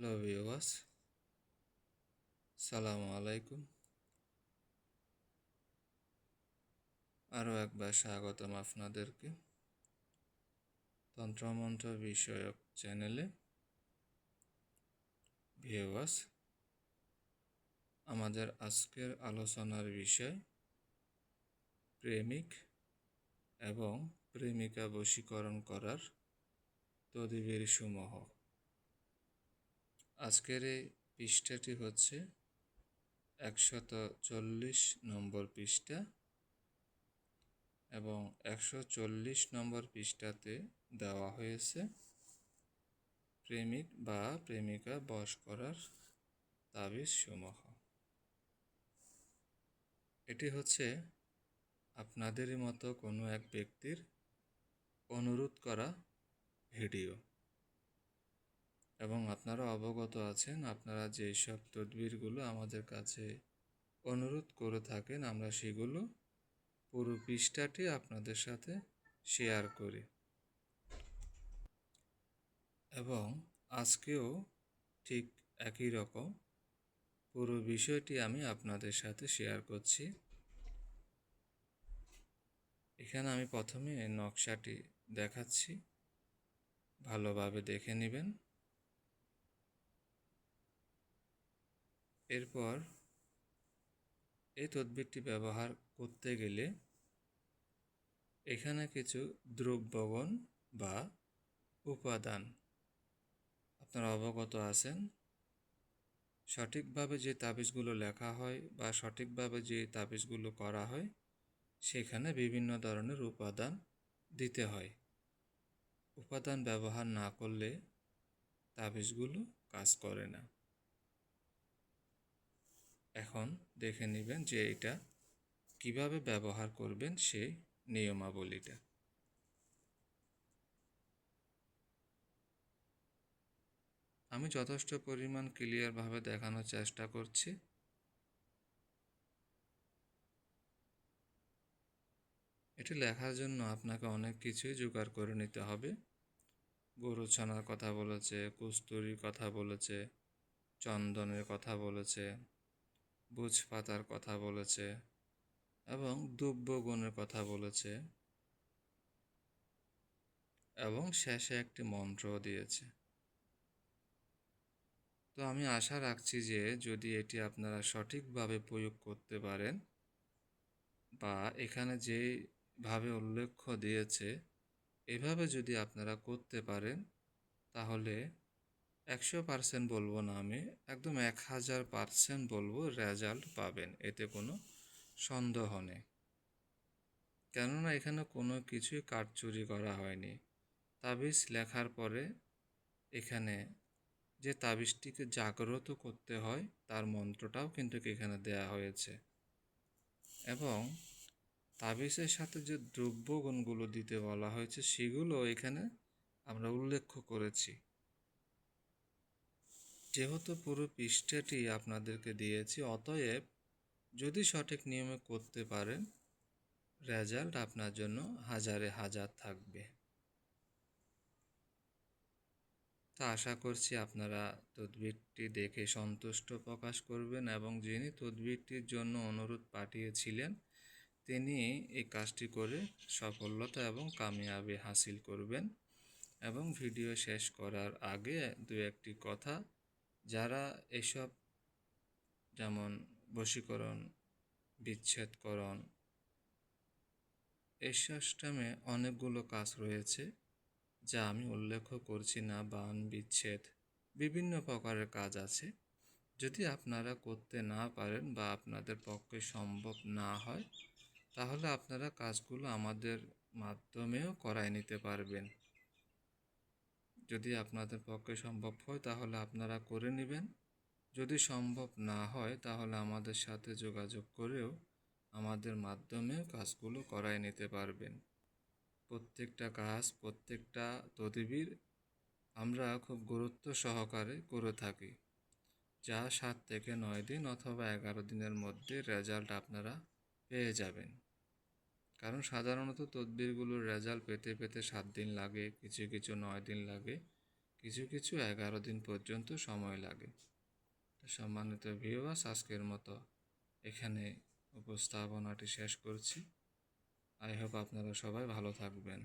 Hello ভিওয়াস সালামু আলাইকুম আরও একবার স্বাগতম আপনাদেরকে। তন্ত্রমন্ত্র বিষয়ক চ্যানেলে। ভিওয়াস আমাদের আজকের আলোচনার বিষয় প্রেমিক এবং প্রেমিকা বশীকরণ করার তদবির সমূহ আজকের এই পৃষ্ঠাটি হচ্ছে একশত চল্লিশ নম্বর পৃষ্ঠা এবং একশো চল্লিশ নম্বর পৃষ্ঠাতে দেওয়া হয়েছে প্রেমিক বা প্রেমিকা বস করার তাবিজ সমূহ। এটি হচ্ছে আপনাদেরই মতো কোনো এক ব্যক্তির অনুরোধ করা ভিডিও। এবং আপনারা অবগত আছেন, আপনারা যেই সব তদবিরগুলো আমাদের কাছে অনুরোধ করে থাকেন, আমরা সেগুলো পুরো পৃষ্ঠাটি আপনাদের সাথে শেয়ার করি। এবং আজকেও ঠিক একই রকম পুরো বিষয়টি আমি আপনাদের সাথে শেয়ার করছি। এখানে আমি প্রথমে নকশাটি দেখাচ্ছি। ভালোভাবে দেখে নেবেন। এরপর এই তদবিরটি ব্যবহার করতে গেলে এখানে কিছু দ্রব্যগণ বা উপাদান আপনারা অবগত আছেন। সঠিকভাবে যে তাবিজগুলো লেখা হয় বা সঠিকভাবে যে তাবিজগুলো করা হয়, সেখানে বিভিন্ন ধরনের উপাদান দিতে হয়। উপাদান ব্যবহার না করলে তাবিজগুলো কাজ করে না। এখন দেখে নেবেন যে এটা কীভাবে ব্যবহার করবেন সেই নিয়মাবলীটা। আমি যথেষ্ট পরিমাণ ক্লিয়ারভাবে দেখানোর চেষ্টা করছি। এটি লেখার জন্য আপনাকে অনেক কিছুই জোগাড় করে নিতে হবে। গরু ছানার কথা বলেছে, কুস্তুরির কথা বলেছে, চন্দনের কথা বলেছে। বুঝ পাতার কথা বলেছে এবং দুব্যগুণের কথা বলেছে এবং শেষে একটি মন্ত্রও দিয়েছে। তো আমি আশা রাখছি যে যদি এটি আপনারা সঠিকভাবে প্রয়োগ করতে পারেন বা এখানে যেভাবে উল্লেখ দিয়েছে, এভাবে যদি আপনারা করতে পারেন, তাহলে একশো পার্সেন্ট বলব না আমি, একদম এক হাজার পার্সেন্ট বলব রেজাল্ট পাবেন, এতে কোনো সন্দেহ নেই। কেননা এখানে কোনো কিছুই কাটচুরি করা হয়নি। তাবিজ লেখার পরে এখানে যে তাবিজটিকে জাগ্রত করতে হয়, তার মন্ত্রটাও কিন্তু এখানে দেয়া হয়েছে। এবং তাবিজের সাথে যে দ্রব্যগুণগুলো দিতে বলা হয়েছে, সেগুলো এখানে আমরা উল্লেখ করেছি। যেহেতু পুরো পৃষ্ঠাটি আপনাদেরকে দিয়েছি, অতএব যদি সঠিক নিয়মে করতে পারেন রেজাল্ট আপনার জন্য হাজারে হাজার থাকবে। তা আশা করছি আপনারা তদবিরটি দেখে সন্তুষ্ট প্রকাশ করবেন এবং যিনি তদবিরটির জন্য অনুরোধ পাঠিয়েছিলেন, তিনি এই কাজটি করে সফলতা এবং কামিয়াবি হাসিল করবেন এবং ভিডিও শেষ করার আগে দু একটি কথা যারা এসব যেমন বশীকরণ, বিচ্ছেদকরণ এই সিস্টেমে অনেকগুলো কাজ রয়েছে যা আমি উল্লেখ করছি না, বান, বিচ্ছেদ, বিভিন্ন প্রকারের কাজ আছে। যদি আপনারা করতে না পারেন বা আপনাদের পক্ষে সম্ভব না হয়, তাহলে আপনারা কাজগুলো আমাদের মাধ্যমেও করায় নিতে পারবেন। যদি আপনাদের পক্ষে সম্ভব হয়, তাহলে আপনারা করে নেবেন। যদি সম্ভব না হয়, তাহলে আমাদের সাথে যোগাযোগ করেও আমাদের মাধ্যমে কাজগুলো করায় নিতে পারবেন। প্রত্যেকটা কাজ, প্রত্যেকটা তদবির আমরা খুব গুরুত্ব সহকারে করে থাকি। যা সাত থেকে নয় দিন অথবা এগারো দিনের মধ্যে রেজাল্ট আপনারা পেয়ে যাবেন। কারণ সাধারণত তদবিরগুলোর রেজাল্ট পেতে পেতে সাত দিন লাগে, কিছু কিছু নয় দিন লাগে, কিছু কিছু এগারো দিন পর্যন্ত সময় লাগে। সম্মানিত ভিউয়ার্স আজকের মতো এখানে উপস্থাপনাটি শেষ করছি। আই হোপ আপনারা সবাই ভালো থাকবেন।